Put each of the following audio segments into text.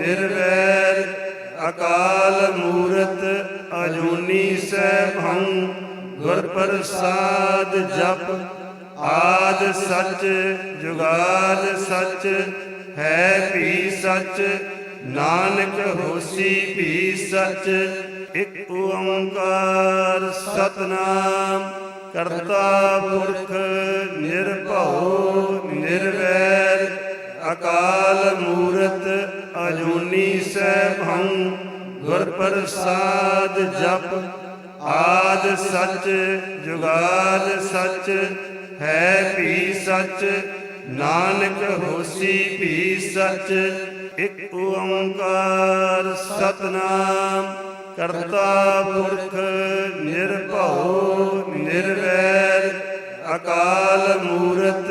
ਨਿਰਵੈਰ ਅਕਾਲ ਮੂਰਤ ਅਜੂਨੀ ਸੈਭੰ ਗੁਰ ਪ੍ਰਸਾਦ ਜਪ, ਆਦ ਸੱਚ, ਜੁਗਾਦ ਸੱਚ, ਹੈ ਵੀ ਸੱਚ, ਨਾਨਕ ਹੋਸੀ ਭੀ ਸੱਚ, ਇਕ ਓੰਕਾਰ ਸਤਨਾਮ ਕਰਤਾ ਪੁਰਖ ਅਜੂਨੀ ਸੈਭੰ ਗੁਰ ਪ੍ਰਸਾਦ ਜਪ, ਆਦ ਸੱਚ, ਜੁਗਾਦ ਸੱਚ, ਹੈ ਵੀ ਸੱਚ, ਨਾਨਕ ਹੋਸੀ ਭੀ ਸੱਚ, ਇਕ ਓੰਕਾਰ ਸਤਨਾਮ, ਕਰਤਾ ਪੁਰਖ ਨਿਰਭਉ, ਨਿਰਵੈਰ, ਅਕਾਲ ਮੂਰਤ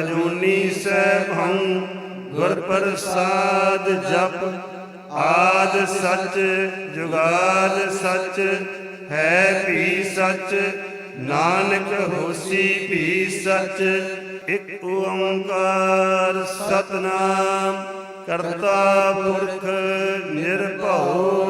ਅਜੂਨੀ ਸੈਭੰ ਗੁਰ ਪ੍ਰਸਾਦ ਜਪ, ਆਦ ਸੱਚ, ਜੁਗਾਦ ਸੱਚ, ਹੈ ਵੀ ਸੱਚ, ਨਾਨਕ ਹੋਸੀ ਭੀ ਸੱਚ, ਇਕ ਓੰਕਾਰ ਸਤਨਾਮ, ਕਰਤਾ ਪੁਰਖ ਨਿਰਭਉ।